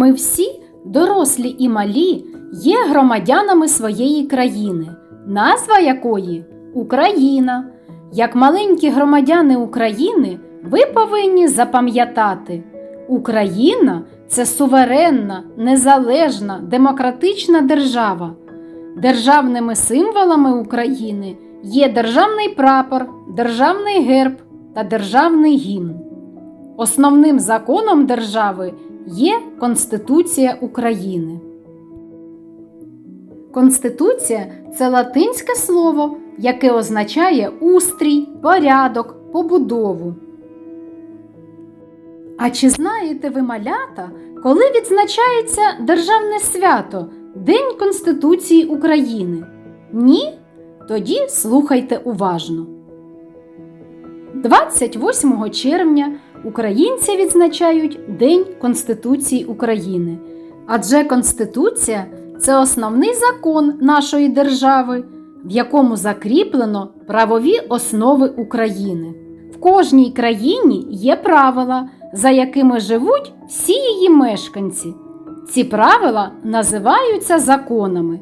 Ми всі, дорослі і малі, є громадянами своєї країни, назва якої Україна. Як маленькі громадяни України, ви повинні запам'ятати, Україна це суверенна, незалежна, демократична держава. Державними символами України є державний прапор, державний герб та державний гімн. Основним законом держави є Конституція України. Конституція це латинське слово, яке означає устрій, порядок, побудову. А чи знаєте ви малята, коли відзначається державне свято День Конституції України? Ні? Тоді слухайте уважно. 28 червня українці відзначають День Конституції України. Адже Конституція це основний закон нашої держави, в якому закріплено правові основи України. В кожній країні є правила, за якими живуть всі її мешканці. Ці правила називаються законами.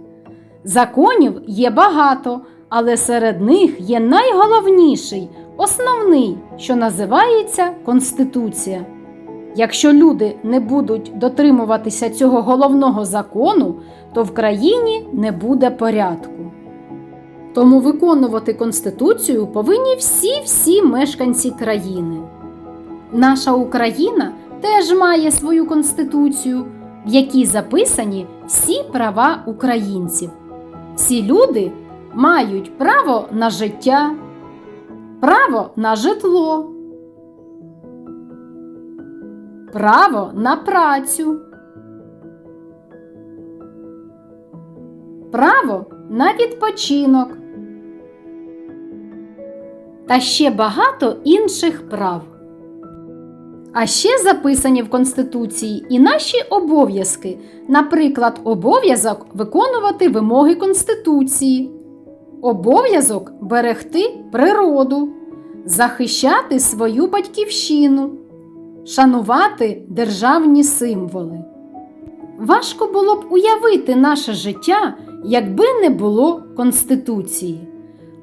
Законів є багато, але серед них є найголовніший, основний, що називається Конституція. Якщо люди не будуть дотримуватися цього головного закону, то в країні не буде порядку. Тому виконувати Конституцію повинні всі-всі мешканці країни. Наша Україна теж має свою конституцію, в якій записані всі права українців. Всі люди мають право на життя, право на житло, право на працю, право на відпочинок. Та ще багато інших прав. А ще записані в Конституції і наші обов'язки, наприклад, обов'язок виконувати вимоги Конституції, обов'язок берегти природу, захищати свою батьківщину, шанувати державні символи. Важко було б уявити наше життя, якби не було Конституції.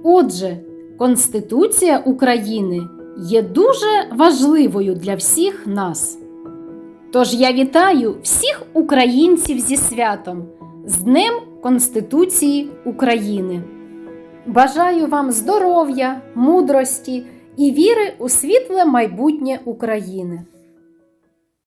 Отже, Конституція України є дуже важливою для всіх нас. Тож я вітаю всіх українців зі святом, з Днем Конституції України. Бажаю вам здоров'я, мудрості і віри у світле майбутнє України.